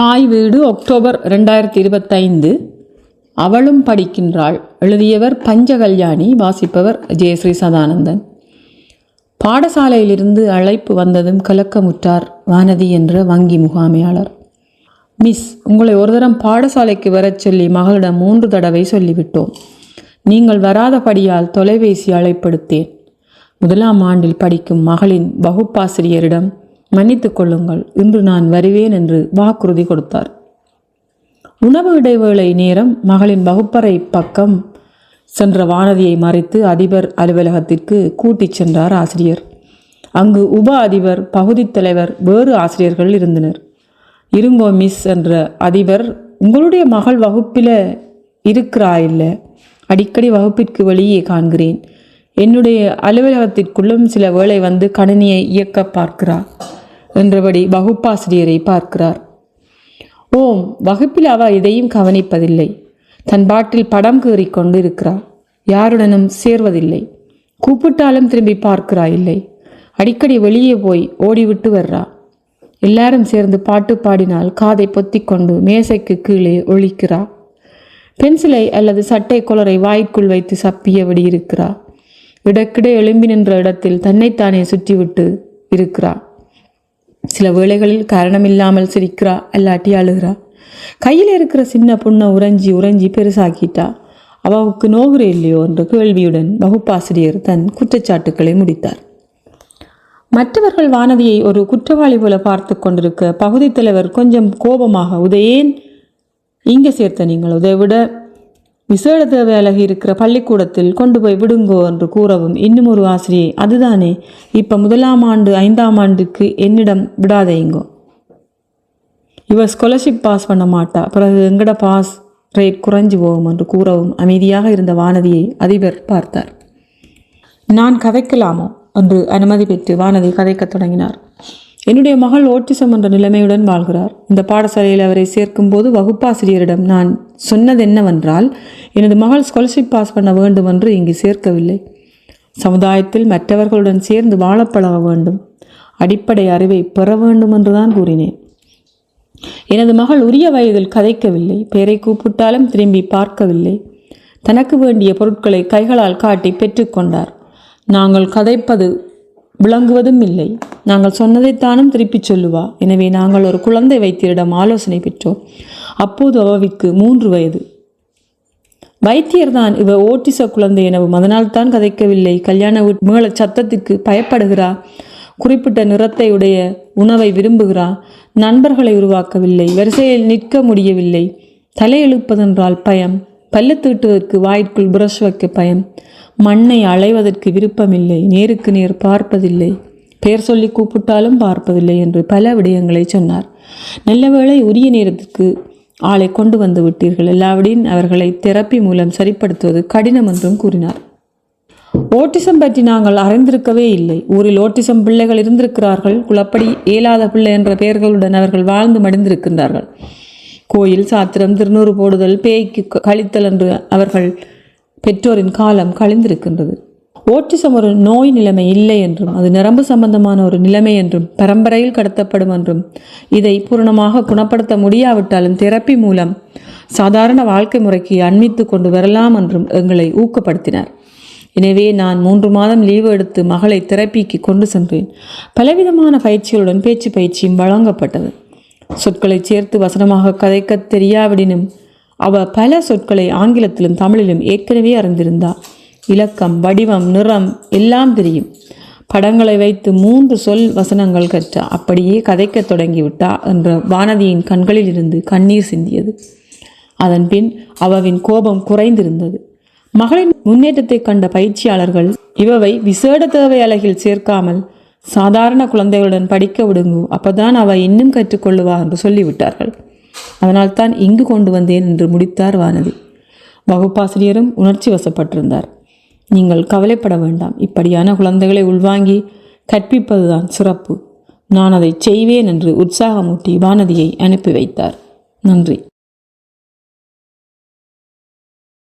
தாய் வீடு அக்டோபர் ரெண்டாயிரத்தி இருபத்தைந்து. அவளும் படிக்கின்றாள். எழுதியவர் பஞ்சகல்யாணி வாசிப்பவர் ஜெயஸ்ரீ சதானந்தன். பாடசாலையிலிருந்து அழைப்பு வந்ததும் கலக்கமுற்றார் வானதி என்ற வங்கி முகாமையாளர். மிஸ் உங்களை ஒரு தரம் பாடசாலைக்கு வரச் சொல்லி மகளிடம் மூன்று தடவை சொல்லிவிட்டோம். நீங்கள் வராதபடியால் தொலைபேசி அழைப்படுத்தேன். முதலாம் ஆண்டில் படிக்கும் மகளின் வகுப்பாசிரியரிடம் மன்னித்து கொள்ளுங்கள். இன்று நான் வருவேன் என்று வாக்குறுதி கொடுத்தார். உணவு இடைவேளை நேரம் மகளின் வகுப்பறை பக்கம் சென்ற வானதியை மறைத்து அதிபர் அலுவலகத்திற்கு கூட்டிச் சென்றார் ஆசிரியர். அங்கு உப அதிபர் பகுதித் தலைவர் வேறு ஆசிரியர்கள் இருந்தனர். இருங்கோ மிஸ் என்ற அதிபர் உங்களுடைய மகள் வகுப்பில் இருக்கிறா இல்லை அடிக்கடி வகுப்பிற்கு வெளியே காண்கிறேன். என்னுடைய அலுவலகத்திற்குள்ளும் சில வேளை வந்து கணினியை இயக்க பார்க்கிறார். என்றபடி வகுப்பாசிரியரை பார்க்கிறார். ஓம் வகுப்பில் அவ எதையும் கவனிப்பதில்லை. தன் பாட்டில் படம் கீறிக்கொண்டு இருக்கிறார் யாருடனும் சேர்வதில்லை. கூப்பிட்டாலும் திரும்பி பார்க்கிறா இல்லை அடிக்கடி வெளியே போய் ஓடிவிட்டு வர்றா. எல்லாரும் சேர்ந்து பாட்டு பாடினால் காதை பொத்திக்கொண்டு மேசைக்கு கீழே ஒழிக்கிறா. பென்சிலை அல்லது சட்டை குளரை வாய்க்குள் வைத்து சப்பியபடி இருக்கிறா. இடக்கிட எழும்பி நின்ற இடத்தில் தன்னைத்தானே சுற்றிவிட்டு இருக்கிறா. சில வேளைகளில் காரணமில்லாமல் சிரிக்கிறா அல்லாட்டி அழுகிறா. கையில் இருக்கிற சின்ன புண்ணை உறைஞ்சி உறைஞ்சி பெருசாக்கிட்டா. அவவுக்கு நோகுற இல்லையோ என்ற கேள்வியுடன் வகுப்பாசிரியர் தன் குற்றச்சாட்டுக்களை முடித்தார். மற்றவர்கள் வானதியை ஒரு குற்றவாளி போல பார்த்து கொண்டிருக்க பகுதி தலைவர் கொஞ்சம் கோபமாக உதயேன் இங்கே சேர்த்த நீங்கள் உதயவிட விசேட தேவை இருக்கிற பள்ளிக்கூடத்தில் கொண்டு போய் விடுங்கோ என்று கூறவும் இன்னும் ஒரு ஆசிரியை அதுதானே இப்போ முதலாம் ஆண்டு ஐந்தாம் ஆண்டுக்கு என்னிடம் விடாதேங்கோ. இவ ஸ்காலர்ஷிப் பாஸ் பண்ண மாட்டா. பிறகு எங்கட பாஸ் ரேட் குறைஞ்சு போகும் என்று கூறவும் அமைதியாக இருந்த வானதியை அதிபர் பார்த்தார். நான் கதைக்கலாமோ? என்று அனுமதி பெற்று வானதி கதைக்கத் தொடங்கினார். என்னுடைய மகள் ஓட்டிசம் என்ற நிலைமையுடன் வாழ்கிறார். இந்த பாடசாலையில் அவரை சேர்க்கும்போது வகுப்பாசிரியரிடம் நான் சொன்னது என்னவென்றால் எனது மகள் ஸ்காலர்ஷிப் பாஸ் பண்ண வேண்டும் என்று இங்கு சேர்க்கவில்லை. சமுதாயத்தில் மற்றவர்களுடன் சேர்ந்து வாழப்பழக வேண்டும். அடிப்படை அறிவை பெற வேண்டும் என்றுதான் கூறினேன். எனது மகள் உரிய வயதில் கதைக்கவில்லை. பெயரை கூப்பிட்டாலும் திரும்பி பார்க்கவில்லை. தனக்கு வேண்டிய பொருட்களை கைகளால் காட்டி பெற்றுக்கொண்டார் நாங்கள் கதைப்பது விளங்குவதும் இல்லை நாங்கள் சொன்னதைத்தானும் திருப்பிச் சொல்லுவா. எனவே நாங்கள் ஒரு குழந்தை வைத்தியரிடம் ஆலோசனை பெற்றோம். அப்போது அவவிக்கு மூன்று வயது. வைத்தியர்தான் இவ ஓட்டிச குழந்தை எனவும் அதனால் தான் கதைக்கவில்லை. கல்யாண வீட் சத்தத்துக்கு பயப்படுகிறா. குறிப்பிட்ட நிறத்தை உடைய உணவை விரும்புகிறா. நண்பர்களை உருவாக்கவில்லை. வரிசையில் நிற்க முடியவில்லை. தலையெழுப்பதென்றால் பயம். பல்லு தீட்டுவதற்கு வாய்க்குள் புரஷ் வைக்க பயம். மண்ணை அலைவதற்கு விருப்பமில்லை நேருக்கு நேர் பார்ப்பதில்லை. பெயர் சொல்லி கூப்பிட்டாலும் பார்ப்பதில்லை என்று பல விடயங்களை சொன்னார். நல்லவேளை உரிய நேரத்திற்கு ஆளை கொண்டு வந்து விட்டீர்கள். எல்லாவிடையும் அவர்களை தெரப்பி மூலம் சரிப்படுத்துவது கடினம் என்றும் கூறினார். ஓட்டிசம் பற்றி நாங்கள் அறிந்திருக்கவே இல்லை. ஊரில் ஓட்டிசம் பிள்ளைகள் இருந்திருக்கிறார்கள். குளப்படி இயலாத பிள்ளை என்ற பெயர்களுடன் அவர்கள் வாழ்ந்து மடிந்திருக்கின்றார்கள். கோயில் சாத்திரம் திருநூறு போடுதல் பேய்க்கு கழித்தல் என்று அவர்கள் பெற்றோரின் காலம் கழிந்திருக்கின்றது. ஓட்டிசம் ஒரு நோய் நிலைமை இல்லை என்றும் அது நரம்பு சம்பந்தமான ஒரு நிலைமை என்றும் பரம்பரையில் கடத்தப்படும் என்றும் இதை பூரணமாக குணப்படுத்த முடியாவிட்டாலும் தெரப்பி மூலம் சாதாரண வாழ்க்கை முறைக்கு அண்மித்து கொண்டு வரலாம் என்றும் எங்களை ஊக்கப்படுத்தினார். எனவே நான் மூன்று மாதம் லீவு எடுத்து மகளை தெரப்பிக்கு கொண்டு சென்றேன். பலவிதமான பயிற்சிகளுடன் பேச்சு பயிற்சியும் வழங்கப்பட்டது. சொற்களை சேர்த்து வசனமாக கதைக்க தெரியாவிடினும் அவ பல சொற்களை ஆங்கிலத்திலும் தமிழிலும் ஏற்கனவே அறிந்திருந்தா. இலக்கம் வடிவம் நிறம் எல்லாம் தெரியும். படங்களை வைத்து மூன்று சொல் வசனங்கள் கற்றா அப்படியே கதைக்க தொடங்கிவிட்டா என்ற வானதியின் கண்களில் இருந்து கண்ணீர் சிந்தியது. அதன் பின் அவவின் கோபம் குறைந்திருந்தது. மகளின் முன்னேற்றத்தை கண்ட பயிற்சியாளர்கள் இவவை விசேட தேவை அழகில் சேர்க்காமல் சாதாரண குழந்தைகளுடன் படிக்க விடுங்கோ அப்பதான் அவ இன்னும் கற்றுக்கொள்ளுவா என்று சொல்லிவிட்டார்கள். அதனால்தான் இங்கு கொண்டு வந்தேன் என்று முடித்தார் வானதி. வகுப்பாசிரியரும் உணர்ச்சி வசப்பட்டிருந்தார். நீங்கள் கவலைப்பட வேண்டாம். இப்படியான குழந்தைகளை உள்வாங்கி கற்பிப்பதுதான் சிறப்பு. நான் அதை செய்வேன் என்று உற்சாகமூட்டி வானதியை அனுப்பி வைத்தார். நன்றி.